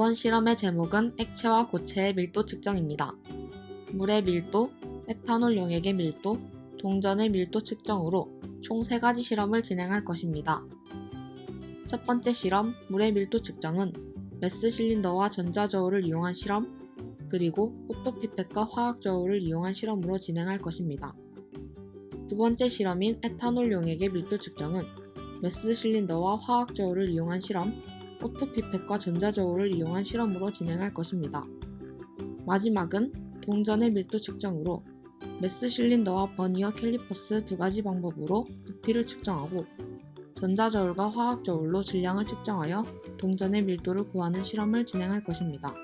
이번 실험의 제목은 액체와 고체의 밀도 측정입니다. 물의 밀도, 에탄올 용액의 밀도, 동전의 밀도 측정으로 총 3가지 실험을 진행할 것입니다. 첫 번째 실험, 물의 밀도 측정은 메스 실린더와 전자저울을 이용한 실험, 그리고 오토피펫과 화학저울을 이용한 실험으로 진행할 것입니다. 두 번째 실험인 에탄올 용액의 밀도 측정은 메스 실린더와 화학저울을 이용한 실험, 오토피펫과 전자저울을 이용한 실험으로 진행할 것입니다. 마지막은 동전의 밀도 측정으로 메스 실린더와 버니어 캘리퍼스 두 가지 방법으로 부피를 측정하고 전자저울과 화학저울로 질량을 측정하여 동전의 밀도를 구하는 실험을 진행할 것입니다.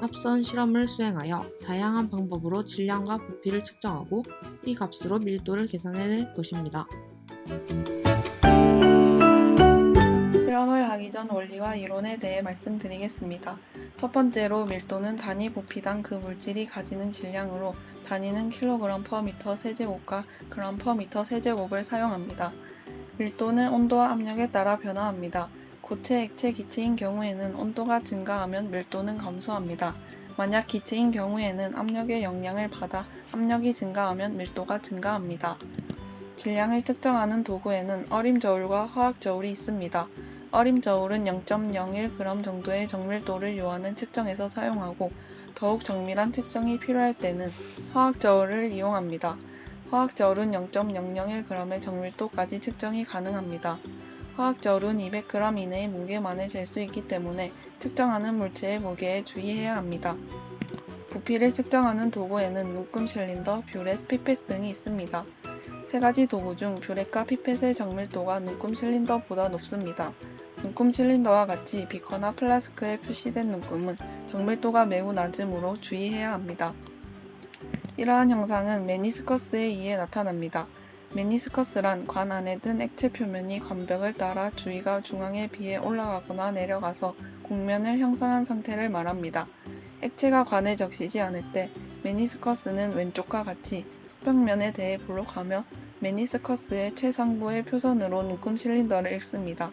앞선 실험을 수행하여 다양한 방법으로 질량과 부피를 측정하고 이 값으로 밀도를 계산해낼 것입니다. 하기 전 원리와 이론에 대해 말씀드리겠습니다. 첫 번째로 밀도는 단위 부피당 그 물질이 가지는 질량으로 단위는 킬로그램 퍼 미터 세제곱과 그램 퍼 미터 세제곱을 사용합니다. 밀도는 온도와 압력에 따라 변화합니다. 고체, 액체, 기체인 경우에는 온도가 증가하면 밀도는 감소합니다. 만약 기체인 경우에는 압력의 영향을 받아 압력이 증가하면 밀도가 증가합니다. 질량을 측정하는 도구에는 어림 저울과 화학 저울이 있습니다. 어림 저울은 0.01g 정도의 정밀도를 요하는 측정에서 사용하고 더욱 정밀한 측정이 필요할 때는 화학 저울을 이용합니다. 화학 저울은 0.001g의 정밀도까지 측정이 가능합니다. 화학 저울은 200g 이내의 무게만을 잴 수 있기 때문에 측정하는 물체의 무게에 주의해야 합니다. 부피를 측정하는 도구에는 눈금 실린더, 뷰렛, 피펫 등이 있습니다. 세 가지 도구 중 뷰렛과 피펫의 정밀도가 눈금 실린더보다 높습니다. 눈금 실린더와 같이 비커나 플라스크에 표시된 눈금은 정밀도가 매우 낮으므로 주의해야 합니다. 이러한 형상은 메니스커스에 의해 나타납니다. 메니스커스란 관 안에 든 액체 표면이 관벽을 따라 주위가 중앙에 비해 올라가거나 내려가서 곡면을 형성한 상태를 말합니다. 액체가 관에 적시지 않을 때 메니스커스는 왼쪽과 같이 수평면에 대해 볼록하며 메니스커스의 최상부의 표선으로 눈금 실린더를 읽습니다.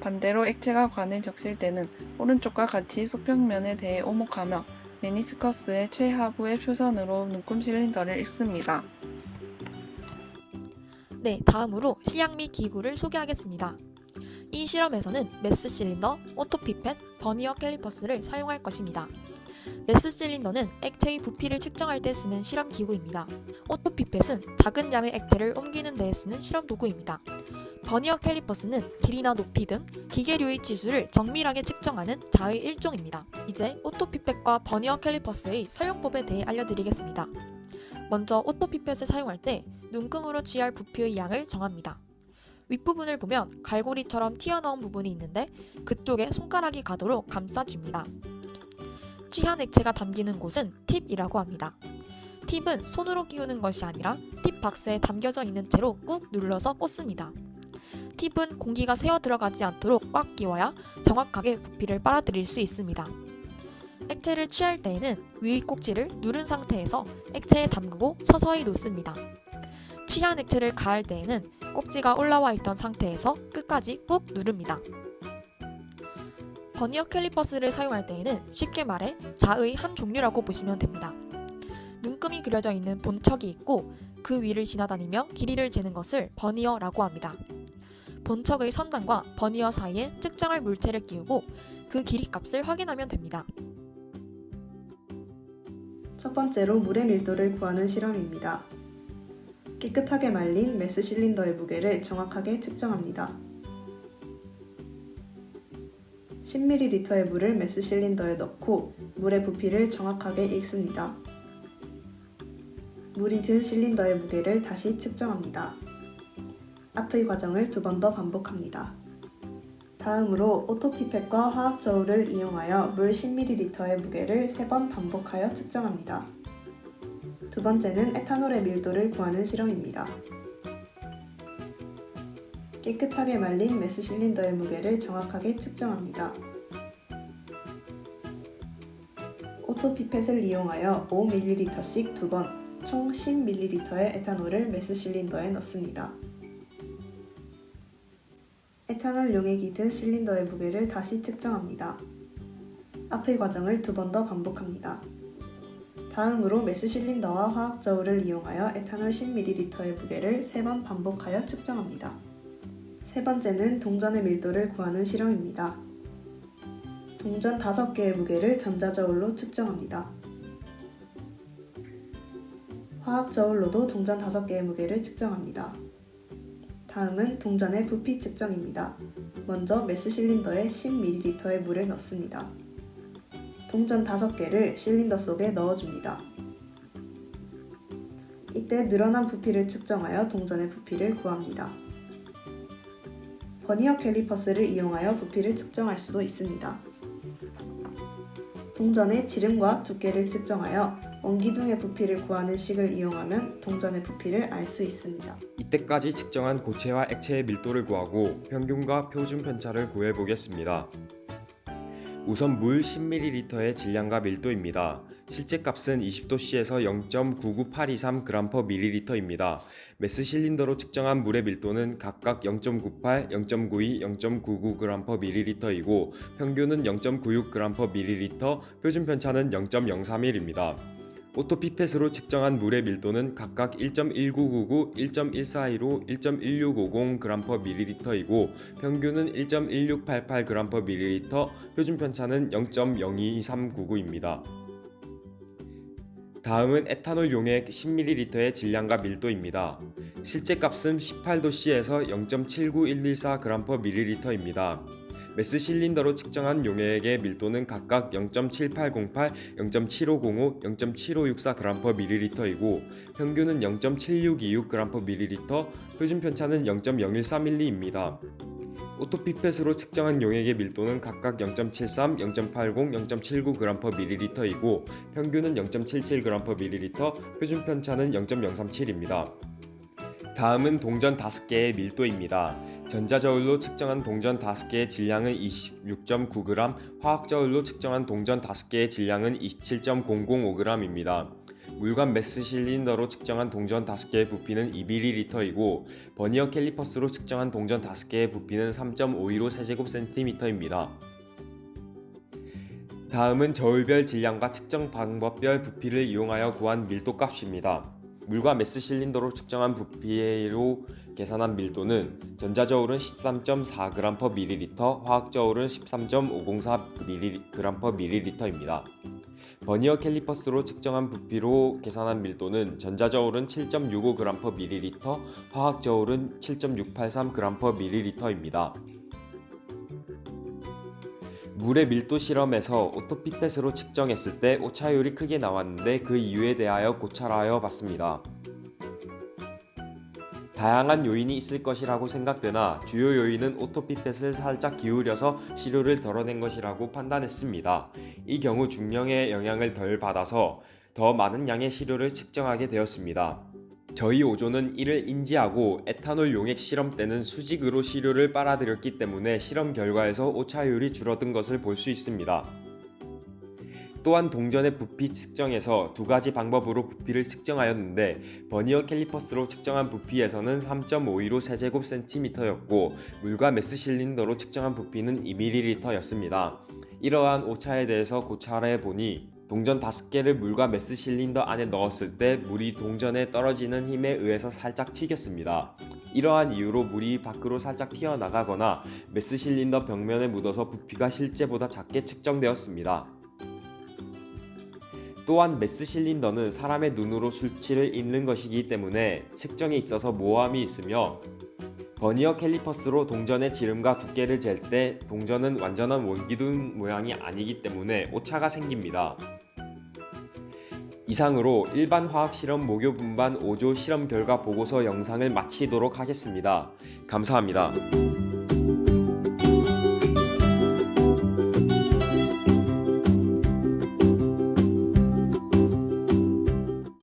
반대로 액체가 관을 적실 때는 오른쪽과 같이 수평면에 대해 오목하며 메니스커스의 최하부의 표선으로 눈금 실린더를 읽습니다. 네, 다음으로 시약 및 기구를 소개하겠습니다. 이 실험에서는 메스 실린더, 오토피펫, 버니어 캘리퍼스를 사용할 것입니다. 메스 실린더는 액체의 부피를 측정할 때 쓰는 실험 기구입니다. 오토피펫은 작은 양의 액체를 옮기는 데에 쓰는 실험 도구입니다. 버니어 캘리퍼스는 길이나 높이 등 기계류의 지수를 정밀하게 측정하는 자의 일종입니다. 이제 오토피펫과 버니어 캘리퍼스의 사용법에 대해 알려드리겠습니다. 먼저 오토피펫을 사용할 때 눈금으로 취할 부피의 양을 정합니다. 윗부분을 보면 갈고리처럼 튀어나온 부분이 있는데 그쪽에 손가락이 가도록 감싸줍니다. 취한 액체가 담기는 곳은 팁이라고 합니다. 팁은 손으로 끼우는 것이 아니라 팁 박스에 담겨져 있는 채로 꾹 눌러서 꽂습니다. 팁은 공기가 새어 들어가지 않도록 꽉 끼워야 정확하게 부피를 빨아들일 수 있습니다. 액체를 취할 때에는 위의 꼭지를 누른 상태에서 액체에 담그고 서서히 놓습니다. 취한 액체를 가할 때에는 꼭지가 올라와 있던 상태에서 끝까지 꾹 누릅니다. 버니어 캘리퍼스를 사용할 때에는 쉽게 말해 자의 한 종류라고 보시면 됩니다. 눈금이 그려져 있는 본척이 있고 그 위를 지나다니며 길이를 재는 것을 버니어라고 합니다. 본척의 선단과 버니어 사이에 측정할 물체를 끼우고 그 길이 값을 확인하면 됩니다. 첫 번째로 물의 밀도를 구하는 실험입니다. 깨끗하게 말린 메스 실린더의 무게를 정확하게 측정합니다. 10ml의 물을 메스 실린더에 넣고 물의 부피를 정확하게 읽습니다. 물이 든 실린더의 무게를 다시 측정합니다. 앞의 과정을 두 번 더 반복합니다. 다음으로 오토피펫과 화학 저울을 이용하여 물 10ml의 무게를 세번 반복하여 측정합니다. 두 번째는 에탄올의 밀도를 구하는 실험입니다. 깨끗하게 말린 메스 실린더의 무게를 정확하게 측정합니다. 오토피펫을 이용하여 5ml씩 두 번, 총 10ml의 에탄올을 메스 실린더에 넣습니다. 에탄올 용액이 든 실린더의 무게를 다시 측정합니다. 앞의 과정을 두 번 더 반복합니다. 다음으로 메스 실린더와 화학 저울을 이용하여 에탄올 10ml의 무게를 세 번 반복하여 측정합니다. 세 번째는 동전의 밀도를 구하는 실험입니다. 동전 5개의 무게를 전자저울로 측정합니다. 화학 저울로도 동전 5개의 무게를 측정합니다. 다음은 동전의 부피 측정입니다. 먼저 메스 실린더에 10ml의 물을 넣습니다. 동전 5개를 실린더 속에 넣어줍니다. 이때 늘어난 부피를 측정하여 동전의 부피를 구합니다. 버니어 캘리퍼스를 이용하여 부피를 측정할 수도 있습니다. 동전의 지름과 두께를 측정하여 원기둥의 부피를 구하는 식을 이용하면 동전의 부피를 알 수 있습니다. 이때까지 측정한 고체와 액체의 밀도를 구하고 평균과 표준 편차를 구해 보겠습니다. 우선 물 10ml의 질량과 밀도입니다. 실제 값은 20도씨에서 0.99823g/ml입니다. 메스 실린더로 측정한 물의 밀도는 각각 0.98, 0.92, 0.99g/ml이고 평균은 0.96g/ml, 표준 편차는 0.031입니다. 오토피펫으로 측정한 물의 밀도는 각각 1.1999, 1.1415, 1.1650g/ml이고 평균은 1.1688g/ml, 표준 편차는 0.02399입니다. 다음은 에탄올 용액 10ml의 질량과 밀도입니다. 실제 값은 18도씨에서 0.79114g/ml입니다. 메스 실린더로 측정한 용액의 밀도는 각각 0.7808, 0.7505, 0.7564g/ml이고 평균은 0.7626g/ml, 표준 편차는 0.0131입니다. 오토피펫으로 측정한 용액의 밀도는 각각 0.73, 0.80, 0.79g/ml이고 평균은 0.77g/ml, 표준 편차는 0.037입니다. 다음은 동전 5개의 밀도입니다. 전자저울로 측정한 동전 5개의 질량은 26.9g, 화학저울로 측정한 동전 5개의 질량은 27.005g입니다. 물관 메스 실린더로 측정한 동전 5개의 부피는 2ml이고 버니어 캘리퍼스로 측정한 동전 5개의 부피는 3.515 세제곱센티미터입니다. 다음은 저울별 질량과 측정 방법별 부피를 이용하여 구한 밀도 값입니다. 물과 메스 실린더로 측정한 부피로 계산한 밀도는 전자저울은 13.4g/ml, 화학저울은 13.504g/ml입니다. 버니어 캘리퍼스로 측정한 부피로 계산한 밀도는 전자저울은 7.65g/ml, 화학저울은 7.683g/ml입니다. 물의 밀도 실험에서 오토피펫으로 측정했을 때 오차율이 크게 나왔는데 그 이유에 대하여 고찰하여 봤습니다. 다양한 요인이 있을 것이라고 생각되나 주요 요인은 오토피펫을 살짝 기울여서 시료를 덜어낸 것이라고 판단했습니다. 이 경우 중량의 영향을 덜 받아서 더 많은 양의 시료를 측정하게 되었습니다. 저희 오조는 이를 인지하고 에탄올 용액 실험 때는 수직으로 시료를 빨아들였기 때문에 실험 결과에서 오차율이 줄어든 것을 볼 수 있습니다. 또한 동전의 부피 측정에서 두 가지 방법으로 부피를 측정하였는데 버니어 캘리퍼스로 측정한 부피에서는 3.515 세제곱 센티미터였고 물과 메스 실린더로 측정한 부피는 2ml였습니다. 이러한 오차에 대해서 고찰해 보니 동전 5개를 물과 메스 실린더 안에 넣었을 때 물이 동전에 떨어지는 힘에 의해서 살짝 튀겼습니다. 이러한 이유로 물이 밖으로 살짝 튀어나가거나 메스 실린더 벽면에 묻어서 부피가 실제보다 작게 측정되었습니다. 또한 메스 실린더는 사람의 눈으로 수치를 읽는 것이기 때문에 측정에 있어서 모함이 있으며 버니어 캘리퍼스로 동전의 지름과 두께를 잴 때 동전은 완전한 원기둥 모양이 아니기 때문에 오차가 생깁니다. 이상으로 일반 화학 실험 모교 분반 5조 실험 결과 보고서 영상을 마치도록 하겠습니다. 감사합니다.